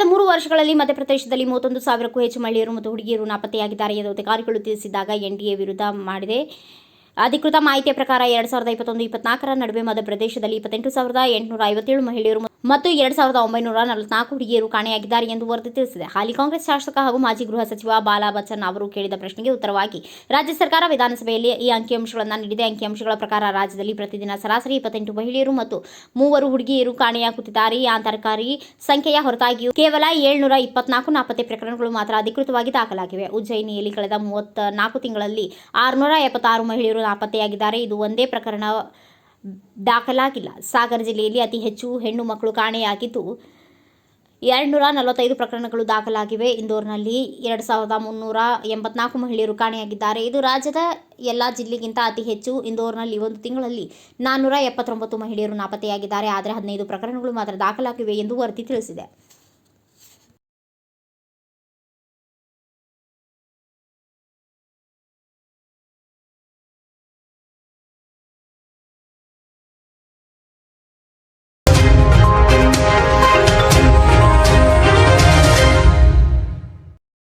ತಿಂಗಳಲ್ಲಿ ಮಧ್ಯಪ್ರದೇಶದಲ್ಲಿ ಮೂವತ್ತೊಂದು ಸಾವಿರಕ್ಕೂ ಹೆಚ್ಚು ಮಹಿಳೆಯರು ಮತ್ತು ಹುಡುಗಿಯರು ನಾಪತ್ತೆಯಾಗಿದ್ದಾರೆ ಎಂದು ಅಧಿಕಾರಿಗಳು ತಿಳಿಸಿದಾಗ ಎನ್ಡಿಎ ವಿರುದ್ಧ ಮಾಡಿದೆ. ಅಧಿಕೃತ ಮಾಹಿತಿಯ ಪ್ರಕಾರ ಎರಡ್ ಸಾವಿರದ ಇಪ್ಪತ್ತೊಂದು, ಇಪ್ಪತ್ನಾಲ್ಕರ ನಡುವೆ ಮಧ್ಯಪ್ರದೇಶದಲ್ಲಿ ಇಪ್ಪತ್ತೆಂಟು ಸಾವಿರದ ಎಂಟುನೂರ ಐವತ್ತೇಳು ಮಹಿಳೆಯರು ಮತ್ತು ಎರಡು ಸಾವಿರದ ಒಂಬೈನೂರ ನಲವತ್ನಾಲ್ಕು ಹುಡುಗಿಯರು ಕಾಣೆಯಾಗಿದ್ದಾರೆ ಎಂದು ವರದಿ ತಿಳಿಸಿದೆ. ಹಾಲಿ ಕಾಂಗ್ರೆಸ್ ಶಾಸಕ ಹಾಗೂ ಮಾಜಿ ಗೃಹ ಸಚಿವ ಬಾಲಾ ಬಚ್ಚನ್ ಅವರು ಕೇಳಿದ ಪ್ರಶ್ನೆಗೆ ಉತ್ತರವಾಗಿ, ರಾಜ್ಯ ಸರ್ಕಾರ ವಿಧಾನಸಭೆಯಲ್ಲಿ ಈ ಅಂಕಿಅಂಶಗಳನ್ನು ನೀಡಿದೆ. ಅಂಕಿಅಂಶಗಳ ಪ್ರಕಾರ ರಾಜ್ಯದಲ್ಲಿ ಪ್ರತಿದಿನ ಸರಾಸರಿ ಇಪ್ಪತ್ತೆಂಟು ಮಹಿಳೆಯರು ಮತ್ತು ಮೂವರು ಹುಡುಗಿಯರು ಕಾಣೆಯಾಗುತ್ತಿದ್ದಾರೆ. ಈ ಅಂತರ್ಕಾರಿ ಸಂಖ್ಯೆಯ ಹೊರತಾಗಿಯೂ ಕೇವಲ ಏಳ್ನೂರ ಇಪ್ಪತ್ನಾಲ್ಕು ನಾಪತ್ತೆ ಪ್ರಕರಣಗಳು ಮಾತ್ರ ಅಧಿಕೃತವಾಗಿ ದಾಖಲಾಗಿವೆ. ಉಜ್ಜಯಿನಿಯಲ್ಲಿ ಕಳೆದ ಮೂವತ್ತ ನಾಲ್ಕು ತಿಂಗಳಲ್ಲಿ ಆರುನೂರ ಎಪ್ಪತ್ತಾರು ಮಹಿಳೆಯರು ನಾಪತ್ತೆಯಾಗಿದ್ದಾರೆ. ಇದು ಒಂದೇ ಪ್ರಕರಣ ದಾಖಲಾಗಿಲ್ಲ. ಸಾಗರ ಜಿಲ್ಲೆಯಲ್ಲಿ ಅತಿ ಹೆಚ್ಚು ಹೆಣ್ಣು ಮಕ್ಕಳು ಕಾಣೆಯಾಗಿದ್ದು ಎರಡುನೂರ ನಲವತ್ತೈದು ಪ್ರಕರಣಗಳು ದಾಖಲಾಗಿವೆ. ಇಂದೋರ್ನಲ್ಲಿ ಎರಡು ಸಾವಿರದ ಮುನ್ನೂರ ಎಂಬತ್ನಾಲ್ಕು ಮಹಿಳೆಯರು ಕಾಣೆಯಾಗಿದ್ದಾರೆ. ಇದು ರಾಜ್ಯದ ಎಲ್ಲ ಜಿಲ್ಲೆಗಿಂತ ಅತಿ ಹೆಚ್ಚು. ಇಂದೋರ್ನಲ್ಲಿ ಒಂದು ತಿಂಗಳಲ್ಲಿ ನಾನ್ನೂರ ಎಪ್ಪತ್ತೊಂಬತ್ತು ಮಹಿಳೆಯರು ನಾಪತ್ತೆಯಾಗಿದ್ದಾರೆ. ಆದರೆ ಹದಿನೈದು ಪ್ರಕರಣಗಳು ಮಾತ್ರ ದಾಖಲಾಗಿವೆ ಎಂದು ವರದಿ ತಿಳಿಸಿದೆ.